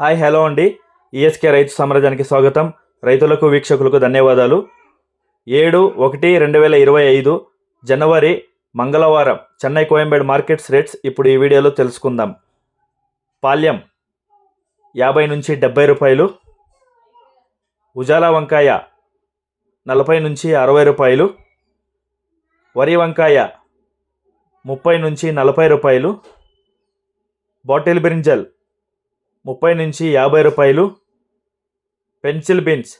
Hi hello అండి. ESK రైతు సామ్రాజ్యానికి స్వాగతం. రైతులకు వీక్షకులకు ధన్యవాదాలు. ఏడు ఒకటి రెండు వేల ఇరవై ఐదు జనవరి మంగళవారం చెన్నై కోయంబేడు మార్కెట్స్ రేట్స్ ఇప్పుడు ఈ వీడియోలో తెలుసుకుందాం. పాల్యం యాభై నుంచి డెబ్బై రూపాయలు. ఉజాలా వంకాయ నలభై నుంచి అరవై రూపాయలు. వరి వంకాయ ముప్పై నుంచి నలభై రూపాయలు. బాటిల్ బ్రింజల్ ముప్పై నుంచి యాభై రూపాయలు. పెన్సిల్ బీన్స్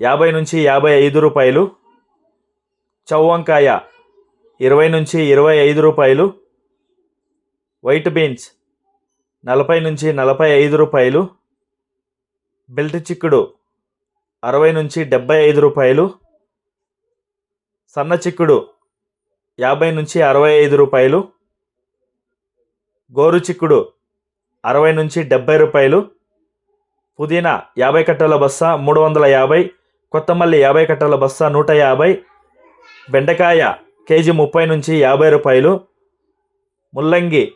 యాభై నుంచి యాభై ఐదు రూపాయలు. చౌవంకాయ ఇరవై నుంచి ఇరవై ఐదు రూపాయలు. వైట్ బీన్స్ నలభై నుంచి నలభై ఐదు రూపాయలు. బెల్ట్ చిక్కుడు అరవై నుంచి డెబ్బై ఐదు రూపాయలు. సన్న చిక్కుడు యాభై నుంచి అరవై ఐదు రూపాయలు. గోరు చిక్కుడు అరవై నుంచి డెబ్బై రూపాయలు. పుదీనా యాభై కట్టల బస్తా మూడు వందల యాభై. కొత్తమల్లి యాభై కట్టల బస్తా నూట యాభై. బెండకాయ కేజీ ముప్పై నుంచి యాభై రూపాయలు. ముల్లంగి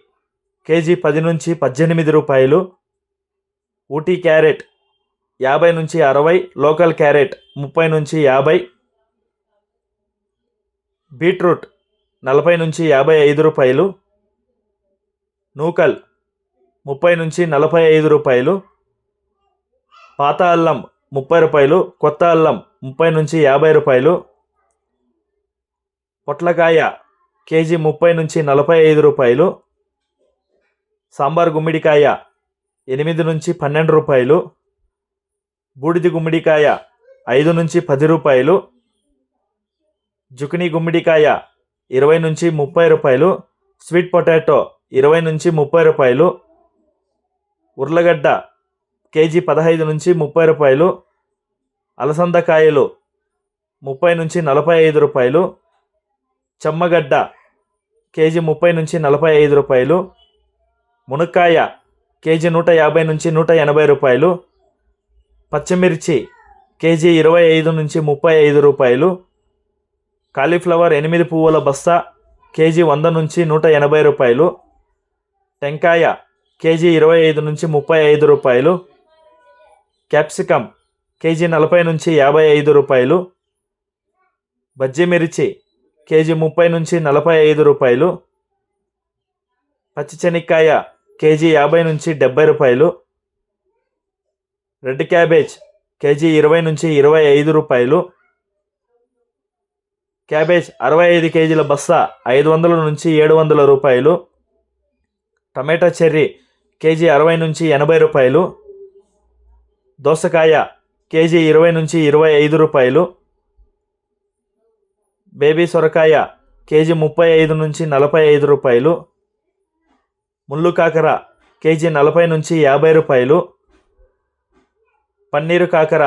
కేజీ పది నుంచి పద్దెనిమిది రూపాయలు. ఊటీ క్యారెట్ యాభై నుంచి అరవై. లోకల్ క్యారెట్ ముప్పై నుంచి యాభై. బీట్రూట్ నలభై నుంచి యాభై ఐదు రూపాయలు. నూకల్ ముప్పై నుంచి నలభై ఐదు రూపాయలు. పాత అల్లం ముప్పై రూపాయలు కొత్త అల్లం ముప్పై నుంచి యాభై రూపాయలు. పొట్లకాయ కేజీ ముప్పై నుంచి నలభై ఐదు రూపాయలు. సాంబార్ గుమ్మిడికాయ ఎనిమిది నుంచి పన్నెండు రూపాయలు. బూడిది గుమ్మిడికాయ ఐదు నుంచి పది రూపాయలు. జుకినీ గుమ్మిడికాయ ఇరవై నుంచి ముప్పై రూపాయలు. స్వీట్ పొటాటో ఇరవై నుంచి ముప్పై రూపాయలు. ఉర్లగడ్డ కేజీ పదహైదు నుంచి ముప్పై రూపాయలు అలసందకాయలు ముప్పై నుంచి నలభై ఐదు రూపాయలు చెమ్మగడ్డ కేజీ ముప్పై నుంచి నలభై ఐదు రూపాయలు మునక్కాయ కేజీ నూట యాభై నుంచి నూట ఎనభై రూపాయలు పచ్చిమిర్చి కేజీ ఇరవై ఐదు నుంచి ముప్పై ఐదు రూపాయలు కాలీఫ్లవర్ ఎనిమిది పువ్వుల బస్తా కేజీ వంద నుంచి నూట ఎనభై రూపాయలు టెంకాయ కేజీ ఇరవై ఐదు నుంచి ముప్పై ఐదు రూపాయలు. క్యాప్సికమ్ కేజీ నలభై నుంచి యాభై ఐదు రూపాయలు. బజ్జి మిర్చి కేజీ ముప్పై నుంచి నలభై ఐదు రూపాయలు. పచ్చి శనక్కాయ కేజీ యాభై నుంచి డెబ్బై రూపాయలు. రెడ్ క్యాబేజ్ కేజీ ఇరవై నుంచి ఇరవై ఐదు రూపాయలు. క్యాబేజ్ అరవై ఐదు కేజీల బస్తా ఐదు వందల నుంచి ఏడు వందల రూపాయలు. టమాటా చెర్రీ కేజీ అరవై నుంచి ఎనభై రూపాయలు దోసకాయ కేజీ ఇరవై నుంచి ఇరవై ఐదు రూపాయలు బేబీ సొరకాయ కేజీ ముప్పై ఐదు నుంచి నలభై ఐదు రూపాయలు ముళ్ళు కాకర కేజీ నలభై నుంచి యాభై రూపాయలు పన్నీరు కాకర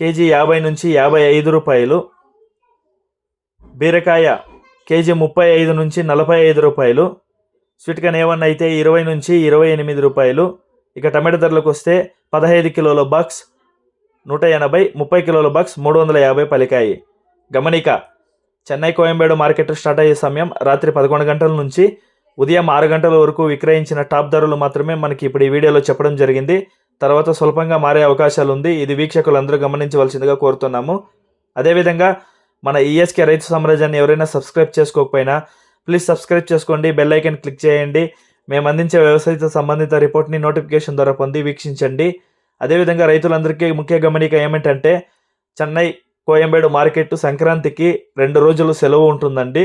కేజీ యాభై నుంచి యాభై ఐదు రూపాయలు బీరకాయ కేజీ ముప్పై ఐదు నుంచి నలభై ఐదు రూపాయలు స్వీట్కన్ ఏవన్నా అయితే ఇరవై నుంచి ఇరవై ఎనిమిది రూపాయలు. ఇక టమాటా ధరలకు వస్తే పదహైదు కిలోల బాక్స్ నూట ఎనభై ముప్పై కిలోల బాక్స్ మూడు వందల యాభై పలికాయి. గమనిక చెన్నై కోయంబేడు మార్కెట్ స్టార్ట్ అయ్యే సమయం రాత్రి పదకొండు గంటల నుంచి ఉదయం ఆరు గంటల వరకు విక్రయించిన టాప్ ధరలు మాత్రమే మనకి ఇప్పుడు ఈ వీడియోలో చెప్పడం జరిగింది. తర్వాత స్వల్పంగా మారే అవకాశాలు ఉంది. ఇది వీక్షకులందరూ గమనించవలసిందిగా కోరుతున్నాము. అదేవిధంగా మన ఈఎస్కే రైతు సామ్రాజ్యాన్ని ఎవరైనా సబ్స్క్రైబ్ చేసుకోకపోయినా ప్లీజ్ సబ్స్క్రైబ్ చేసుకోండి బెల్ ఐకన్ క్లిక్ చేయండి. మేము అందించే వ్యవసాయతో సంబంధిత రిపోర్ట్ని నోటిఫికేషన్ ద్వారా పొంది వీక్షించండి. అదేవిధంగా రైతులందరికీ ముఖ్య గమనిక ఏమిటంటే చెన్నై కోయంబేడు మార్కెట్ సంక్రాంతికి రెండు రోజులు సెలవు ఉంటుందండి.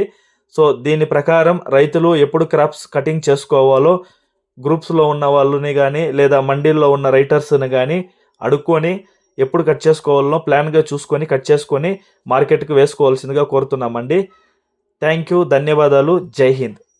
సో దీని ప్రకారం రైతులు ఎప్పుడు క్రాప్స్ కటింగ్ చేసుకోవాలో గ్రూప్స్లో ఉన్న వాళ్ళని కానీ లేదా మండీల్లో ఉన్న రైటర్స్ని కానీ అడుక్కొని ఎప్పుడు కట్ చేసుకోవాలనో ప్లాన్గా చూసుకొని కట్ చేసుకొని మార్కెట్కి వేసుకోవాల్సిందిగా కోరుతున్నామండి. థ్యాంక్ యూ ధన్యవాదాలు. జై హింద్.